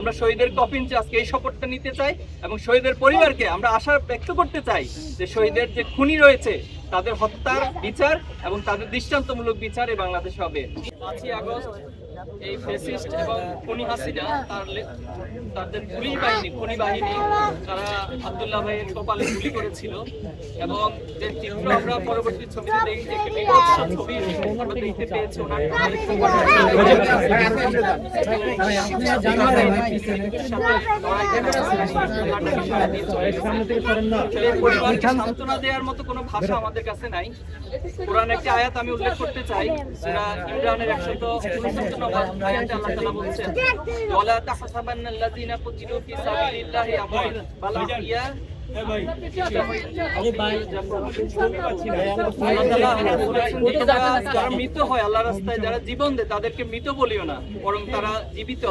আমরা শহীদের কফিন আজকে এই শপথটা নিতে চাই এবং শহীদের পরিবারকে আমরা আশা ব্যক্ত করতে চাই যে শহীদের যে খুনি রয়েছে, তাদের হত্যার বিচার এবং তাদের দৃষ্টান্তমূলক বিচার বাংলাদেশে হবে। পাঁচই আগস্ট এই ফেসিস্ট এবং খুনি হাসিনা, তার তাদের পুলিশ বাহিনী, খুনি বাহিনী, তারা আব্দুল্লাহ ভাইয়ের কপালে গুলি করেছিল এবং যে চিত্র আমরা পরবর্তী ছবিতে দেখি যে বিভৎস ছবি আমরা দেখতে পেয়েছি ওনার দেওয়ার মতো কোনো ভাষা আমাদের কাছে নাই। কোরআন একটি আয়াত আমি উল্লেখ করতে চাই সূরা ইমরানের 169 নম্বর আয়াতে যারা মৃত হয় আল্লাহ রাস্তায় যারা জীবন দেয় তাদেরকে মৃত বলিও না বরং তারা জীবিত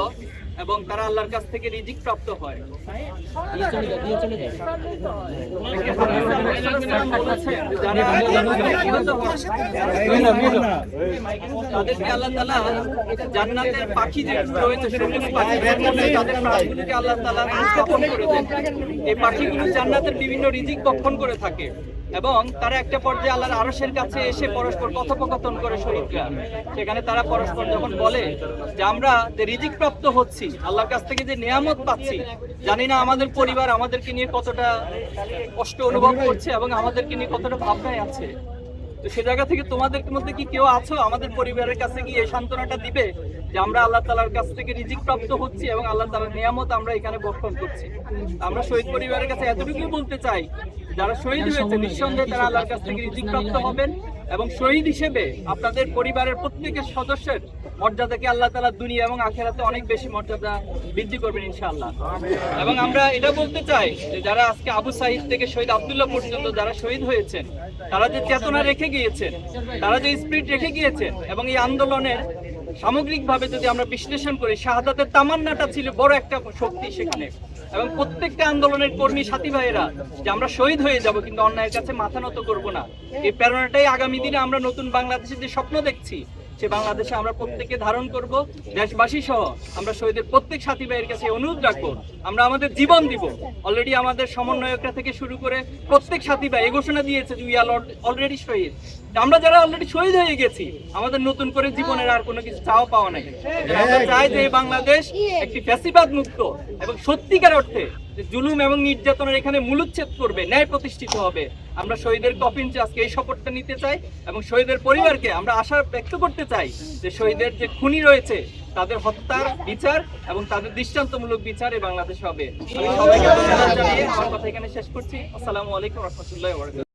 এবং তারা আল্লাহর কাছ থেকে রিজিক প্রাপ্ত হয়। তাদেরকে আল্লাহ তাআলা জান্নাতের পাখি যে রয়েছে সবুজ আল্লাহ স্থাপন করে দেন এই পাখিগুলো জান্নাতের বিভিন্ন রিজিক বক্ষণ করে থাকে। এবং তারা একটা পর্যায়ে আল্লাহর আরসের কাছে এসে পরস্পর কথোপকথন করে শহীদরা সেখানে তারা পরস্পর যখন বলে যে আমরা যে রিজিক প্রাপ্ত হচ্ছি, আল্লাহর কাছ থেকে যে নিয়ামত পাচ্ছি, জানি না আমাদের পরিবার আমাদেরকে নিয়ে কতটা কষ্ট অনুভব করছে এবং আমাদেরকে নিয়ে কতটা ভাবনায় আছে তো সে জায়গা থেকে তোমাদের মধ্যে কি কেউ আছো? আমাদের পরিবারের কাছে কি এই সান্ত্বনাটা দিবে যে আমরা আল্লাহ তালার কাছ থেকে রিজিক প্রাপ্ত হচ্ছি এবং আল্লাহ তালার নিয়ামত আমরা এখানে বক্ষণ করছি? আমরা শহীদ পরিবারের কাছে এতটুকুই বলতে চাই যারা শহীদ হয়েছে নিঃসন্দেহে তারা আল্লাহর কাছ থেকে রিজিক প্রাপ্ত হবেন এবং শহীদ হিসেবে আপনাদের পরিবারের প্রত্যেকের সদস্যের মর্যাদাকে আল্লাহ তালা দুনিয়া এবং আখেরাতে অনেক বেশি মর্যাদা বৃদ্ধি করবেন ইনশাআল্লাহ। এবং আমরা এটা বলতে চাই যে যারা আজকে আবু সাহিদ থেকে শহীদ আবদুল্লাহ পর্যন্ত যারা শহীদ হয়েছেন তারা যে চেতনা রেখে গিয়েছেন তারা যে স্পিরিট রেখে গিয়েছেন এবং এই আন্দোলনের সামগ্রিকভাবে যদি আমরা বিশ্লেষণ করি, শাহাদাতের তামান্নাটা ছিল বড় একটা শক্তি সেখানে। এবং প্রত্যেকটা আন্দোলনের কর্মী সাথী ভাইয়েরা যে আমরা শহীদ হয়ে যাব কিন্তু অন্যায়ের কাছে মাথা নত করব না। এই প্রেরণাটাই আগামী দিনে আমরা নতুন বাংলাদেশের যে স্বপ্ন দেখছি সে বাংলাদেশে আমরা প্রত্যেকে ধারণ করব, দেশবাসী সহ আমরা শহীদের প্রত্যেক সাথী ভাইয়ের কাছে অনুরোধ রাখব, আমরা আমাদের জীবন দিব। অলরেডি আমাদের সমন্বয়করা থেকে শুরু করে প্রত্যেক সাথী ভাই এই ঘোষণা দিয়েছে যে উই আর অলরেডি শহীদ। আমরা যারা অলরেডি শহীদ হয়ে গেছি, আমাদের নতুন করে জীবনের আর কোনো কিছু চাওয়া পাওয়া নাই। আমরা চাই যে বাংলাদেশ একটি ফ্যাসিবাদ মুক্ত এবং সত্যিকার অর্থে জুলুম এবং নির্যাতনের এখানে মূলচ্ছেদ করবে, ন্যায় প্রতিষ্ঠিত হবে। আমরা শহীদের কফিনচে আজকে এই শপথটা নিতে চাই এবং শহীদের পরিবারকে আমরা আশা ব্যক্ত করতে চাই যে শহীদের যে খুনি রয়েছে, তাদের হত্যার বিচার এবং তাদের দৃষ্টান্তমূলক বিচার এই বাংলাদেশে হবে। আমি সবাইকে আমার কথা এখানে শেষ করছি। আসসালামু আলাইকুম রহমতুল্লাহ